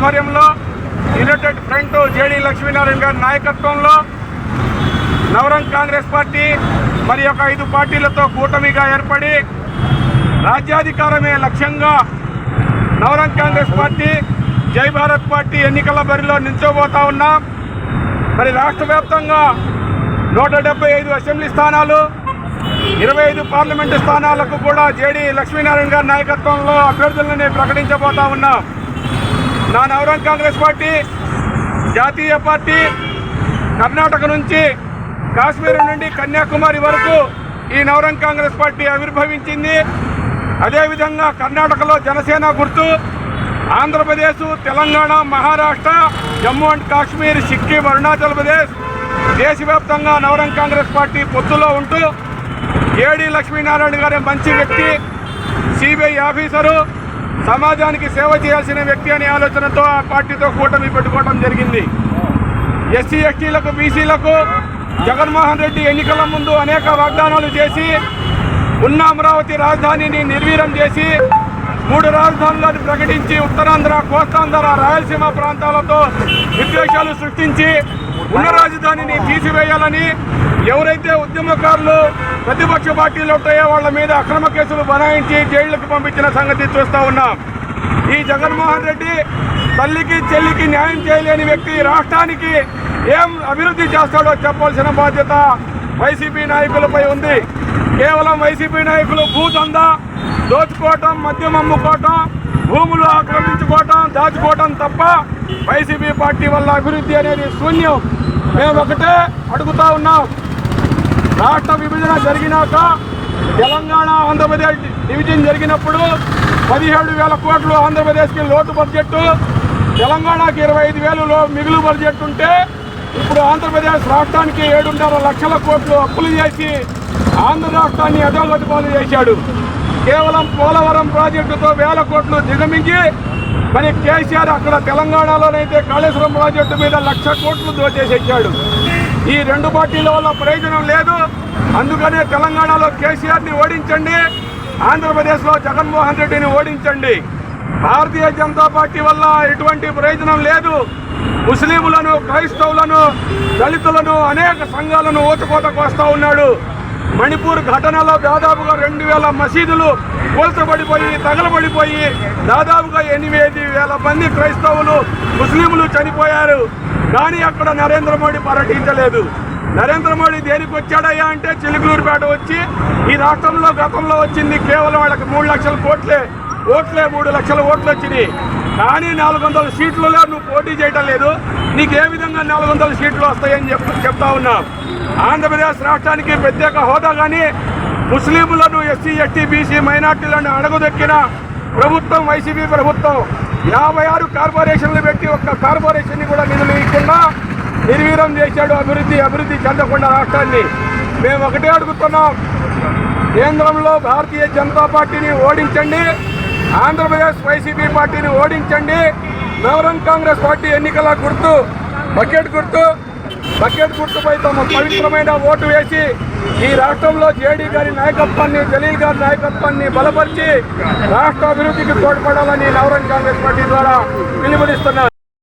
ఆధ్వర్యంలో United front JD Lakshminarayana గారి నాయకత్వంలో నవరంగ్ కాంగ్రెస్ పార్టీ మరి ఒక ఐదు పార్టీలతో కూటమిగా ఏర్పడి రాజ్యాధికారమే లక్ష్యంగా నవరంగ్ కాంగ్రెస్ పార్టీ జై భారత్ పార్టీ ఎన్నికల బరిలో నిల్చోబోతా ఉన్నాం. మరి రాష్ట్ర వ్యాప్తంగా నూట డెబ్బై ఐదు అసెంబ్లీ స్థానాలు ఇరవై ఐదు పార్లమెంటు స్థానాలకు కూడా జేడీ లక్ష్మీనారాయణ గారి నాయకత్వంలో అభ్యర్థులని ప్రకటించబోతా ఉన్నాం. నా నవరంగ్ కాంగ్రెస్ పార్టీ జాతీయ పార్టీ కర్ణాటక నుంచి కాశ్మీర్ నుండి కన్యాకుమారి వరకు ఈ నవరంగ్ కాంగ్రెస్ పార్టీ ఆవిర్భవించింది. అదేవిధంగా కర్ణాటకలో జనసేన గుర్తు ఆంధ్రప్రదేశ్ తెలంగాణ మహారాష్ట్ర జమ్మూ అండ్ కాశ్మీర్ సిక్కిం అరుణాచల్ ప్రదేశ్ దేశవ్యాప్తంగా నవరంగ్ కాంగ్రెస్ పార్టీ పొత్తులో ఉంటూ ఏడి లక్ష్మీనారాయణ గారి మంచి వ్యక్తి సిబిఐ ఆఫీసరు సమాజానికి సేవ చేయాల్సిన వ్యక్తి అనే ఆలోచనతో ఆ పార్టీతో కూటమి పెట్టుకోవడం జరిగింది. ఎస్సీ ఎస్టీలకు బీసీలకు జగన్మోహన్ రెడ్డి ఎన్నికల ముందు అనేక వాగ్దానాలు చేసి ఉన్న అమరావతి రాజధానిని నిర్వీర్యం చేసి మూడు రాజధానులను ప్రకటించి ఉత్తరాంధ్ర కోస్తాంధ్ర రాయలసీమ ప్రాంతాలతో విద్వేషాలు సృష్టించి ఉన్న రాజధానిని తీసివేయాలని ఎవరైతే ఉద్యమకారులు ప్రతిపక్ష పార్టీలు ఉంటాయో వాళ్ళ మీద అక్రమ కేసులు బనాయించి జైళ్ళకు పంపించిన సంగతి చూస్తా ఉన్నాం. ఈ జగన్మోహన్ రెడ్డి తల్లికి చెల్లికి న్యాయం చేయలేని వ్యక్తి రాష్ట్రానికి ఏం అభివృద్ధి చేస్తాడో చెప్పాల్సిన బాధ్యత వైసీపీ నాయకులపై ఉంది. కేవలం వైసీపీ నాయకులు భూదందా దోచుకోవటం మద్యం అమ్ముకోవటం భూములు ఆక్రమించుకోవటం దాచుకోవటం తప్ప వైసీపీ పార్టీ వల్ల అభివృద్ధి అనేది శూన్యం. మేము ఒకటే అడుగుతా ఉన్నాం. రాష్ట్ర విభజన జరిగినాక తెలంగాణ ఆంధ్రప్రదేశ్ డివిజన్ జరిగినప్పుడు పదిహేడు వేల కోట్లు ఆంధ్రప్రదేశ్కి లోటు బడ్జెట్ తెలంగాణకి ఇరవై ఐదు వేలులో మిగులు బడ్జెట్ ఉంటే ఇప్పుడు ఆంధ్రప్రదేశ్ రాష్ట్రానికి ఏడున్నర లక్షల కోట్లు అప్పులు చేసి ఆంధ్ర రాష్ట్రాన్ని అధోగతి పాలు చేశాడు. కేవలం పోలవరం ప్రాజెక్టుతో వేల కోట్లు దిగమించి మరి కేసీఆర్ అక్కడ తెలంగాణలోనైతే కాళేశ్వరం ప్రాజెక్టు మీద లక్ష కోట్లు దోచేసేసాడు. ఈ రెండు పార్టీల వల్ల ప్రయోజనం లేదు. అందుకనే తెలంగాణలో కేసీఆర్ని ఓడించండి ఆంధ్రప్రదేశ్లో జగన్మోహన్ రెడ్డిని ఓడించండి. భారతీయ జనతా పార్టీ వల్ల ఎటువంటి ప్రయోజనం లేదు. ముస్లింలను క్రైస్తవులను దళితులను అనేక సంఘాలను ఓటుకోతకు వస్తూ ఉన్నాడు. మణిపూర్ ఘటనలో దాదాపుగా రెండు వేల మసీదులు కూల్చబడిపోయి తగలబడిపోయి దాదాపుగా ఎనిమిది వేల మంది క్రైస్తవులు ముస్లింలు చనిపోయారు. కానీ అక్కడ నరేంద్ర మోడీ పర్యటించలేదు. నరేంద్ర మోడీ దేనికి వచ్చాడయ్యా అంటే చిలుకూరుపేట వచ్చి ఈ రాష్ట్రంలో గతంలో వచ్చింది కేవలం వాళ్ళకి మూడు లక్షల కోట్లే ఓట్లే మూడు లక్షల ఓట్లు వచ్చినాయి. కానీ నాలుగు వందల సీట్లలో నువ్వు పోటీ చేయటం లేదు. నీకు ఏ విధంగా నాలుగు వందల సీట్లు వస్తాయని చెప్ చెప్తా ఉన్నా. ఆంధ్రప్రదేశ్ రాష్ట్రానికి ప్రత్యేక హోదా కానీ ముస్లింలను ఎస్సీ ఎస్టీ బీసీ మైనార్టీలను అడగదొక్కిన ప్రభుత్వం వైసీపీ ప్రభుత్వం యాభై ఆరు కార్పొరేషన్లు పెట్టి ఒక్క కార్పొరేషన్ని కూడా నిధులు ఇవ్వకుండా నిర్వీరం చేశాడు. అభివృద్ధి అభివృద్ధి చెందకుండా రాష్ట్రాన్ని. మేము ఒకటే అడుగుతున్నాం. కేంద్రంలో భారతీయ జనతా పార్టీని ఓడించండి. ఆంధ్రప్రదేశ్ వైసీపీ పార్టీని ఓడించండి. నవరం కాంగ్రెస్ పార్టీ ఎన్నికల గుర్తు బకెట్ గుర్తు బకెట్ గుర్తుపై తమ పవిత్రమైన ఓటు వేసి ఈ రాష్ట్రంలో జేడీ గారి నాయకత్వాన్ని జలీల్ గారి నాయకత్వాన్ని బలపరిచి రాష్ట్ర అభివృద్ధికి తోడ్పడాలని నవరంగ్ కాంగ్రెస్ పార్టీ ద్వారా పిలుపునిస్తున్నారు.